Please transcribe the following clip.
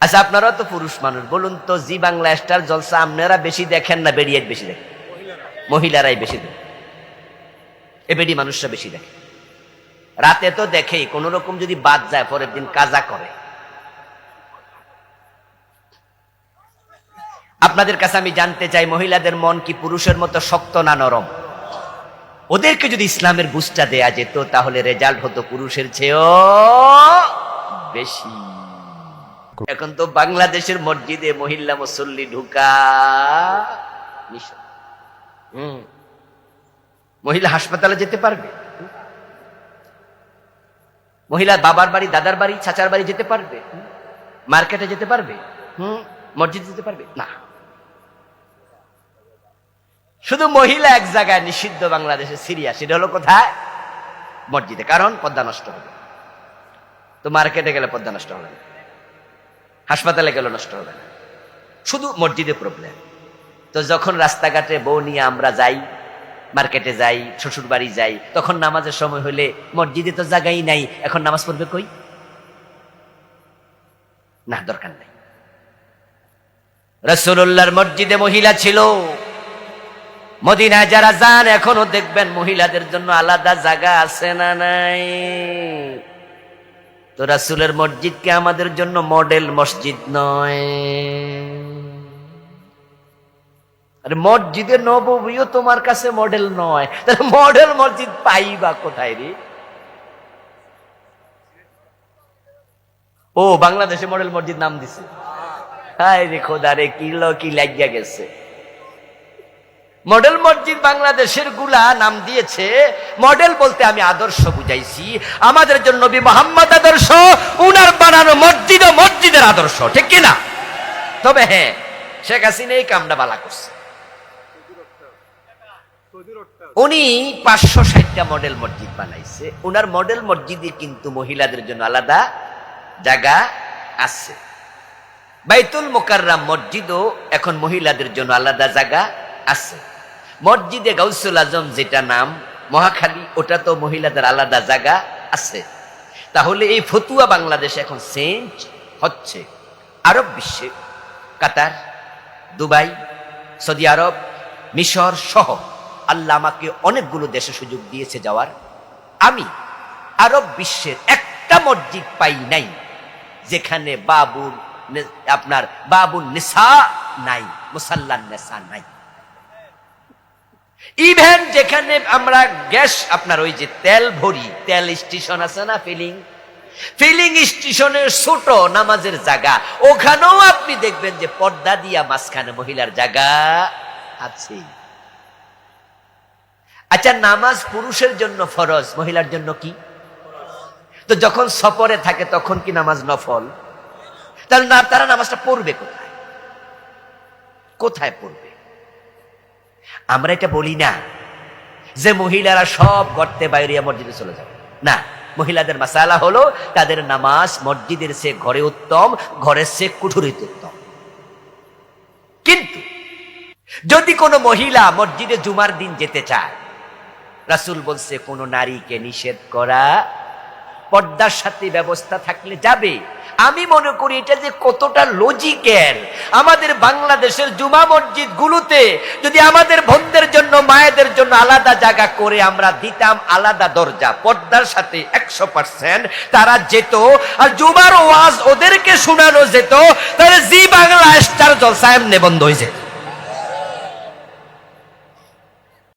আচ্ছা আপনারা তো পুরুষ মানুষ। বলুন তো, জি বাংলা স্টার জলসা আপনারা বেশি দেখেন না বেরিয়ে বেশি দেখেন? মহিলারাই বেশি দেখেন এ বেডি মানুষরা বেশি দেখে। রাতে তো দেখেই কোন রকম যদি বাদ যায়, পরের দিন কাজা করে। আপনাদের কাছে আমি জানতে চাই, মহিলাদের মন কি পুরুষের মতো শক্ত না নরম? ওদেরকে যদি ইসলামের বুঝটা দেয়া যেত, তাহলে রেজাল্ট হতো পুরুষের চেয়েও বেশি। এখন তো বাংলাদেশের মসজিদে মহিলা মুসল্লি ঢুকা। হুম। মহিলা হাসপাতালে যেতে পারবে? মহিলা বাবার বাড়ি, দাদার বাড়ি, চাচার বাড়ি যেতে পারবে? মার্কেটে যেতে পারবে? হুম। মসজিদে যেতে পারবে? না। শুধু মহিলা এক জায়গায় নিষিদ্ধ বাংলাদেশে সিরিয়া, সেটা হলো কোথায়? মসজিদে। কারণ পদ্মা নষ্ট হবে। তো মার্কেটে গেলে পদ্মা নষ্ট হবে না। হাসপাতালে গেলে, নষ্ট হবে না। শুধু মসজিদে প্রবলেম তো যখন রাস্তাঘাটে বউ নিয়ে আমরা যাই, মার্কেটে যাই শ্বশুর বাড়ি যাই, তখন নামাজের সময় হলে মসজিদে তো জায়গাই নাই, এখন নামাজ পড়বে কই? না, দরকার নাই। রসুল্লাহর মসজিদে মহিলা ছিল। মদিনায় যারা যান, এখনও দেখবেন মহিলাদের জন্য আলাদা জায়গা আছে না নাই? তো রাসুলের মসজিদকে আমাদের জন্য মডেল মসজিদ নয়? আরে মসজিদে নবীও তোমার কাছে মডেল নয়। তাহলে মডেল মসজিদ পাইবা কোথায় রে? ও, বাংলাদেশে মডেল মসজিদ নাম দিছে। হায় রে খোদা রে কিলো কি লাগিয়া গেছে। মডেল মসজিদ বাংলাদেশেরগুলা নাম দিয়েছে। মডেল বলতে আমি আদর্শ বুঝাইছি। আমাদের জন্য নবী মোহাম্মদ আদর্শ, উনার বানানো মসজিদ ও মসজিদের আদর্শ, ঠিক কিনা তবে হ্যাঁ শেখ হাসিনা এই কামটা বালা করছে। উনি পাঁচশো ষাটটা মডেল মসজিদ বানাইছে। উনার মডেল মসজিদে কিন্তু মহিলাদের জন্য আলাদা জায়গা আছে। বাইতুল মোকাররাম মসজিদও এখন মহিলাদের জন্য আলাদা জায়গা। আছে। মসজিদে গাউসুল আজম যেটা নাম, মহাখালী, ওটা তো মহিলাদের আলাদা জায়গা আছে। তাহলে এই ফতুয়া বাংলাদেশে এখন চেঞ্জ হচ্ছে। আরব বিশ্বে, কাতার, দুবাই, সৌদি আরব, মিশর সহ আল্লাহ আমাকে অনেকগুলো দেশে সুযোগ দিয়েছে যাওয়ার। আমি আরব বিশ্বের একটা মসজিদ পাই নাই, যেখানে বাবুর আপনার বাবুর নিসা নাই, মুসাল্লান নেশা নাই। ইভেন যেখানে আমরা গ্যাস, আপনার ওই যে তেল ভরি, তেল স্টেশন আছে না ফিলিং ফিলিং স্টেশনের ছোট নামাজের জায়গা। ওখানেও আপনি দেখবেন যে পর্দা দিয়া মাঝখানে মহিলার জায়গা আছে। আচ্ছা নামাজ পুরুষের জন্য ফরজ, মহিলার জন্য কি? তো যখন সফরে থাকে তখন কি নামাজ নফল? তাহলে তারা নামাজটা পড়বে কোথায়? কোথায় পড়বে? আমরা এটা বলি না যে মহিলারা সব গর্তে বাইরে মসজিদে চলে যাবে। না, মহিলাদের মাসালা হলো তাদের নামাজ মসজিদের সে ঘরে উত্তম, ঘরের সে কুঠুরিতে উত্তম। কিন্তু যদি কোনো মহিলা মসজিদে জুমার দিন যেতে চায়, রাসুল বলছে, কোনো নারীকে নিষেধ করা পর্দার সাথে ব্যবস্থা থাকলে যাবে। আমি মনে করি এটা যে কতটা লজিক্যাল আমাদের বাংলাদেশের জুমা মসজিদ গুলোতে যদি আমাদের বোনদের জন্য, মায়েদের জন্য আলাদা জায়গা করে আমরা দিতাম আলাদা দরজা, পর্দার সাথে একশো পার্সেন্ট তারা যেত। আর জুমার ওয়াজ ওদেরকে শোনানো যেত, তাহলে জি বাংলা স্টার জলসা এমনি বন্ধ হয়ে যেত।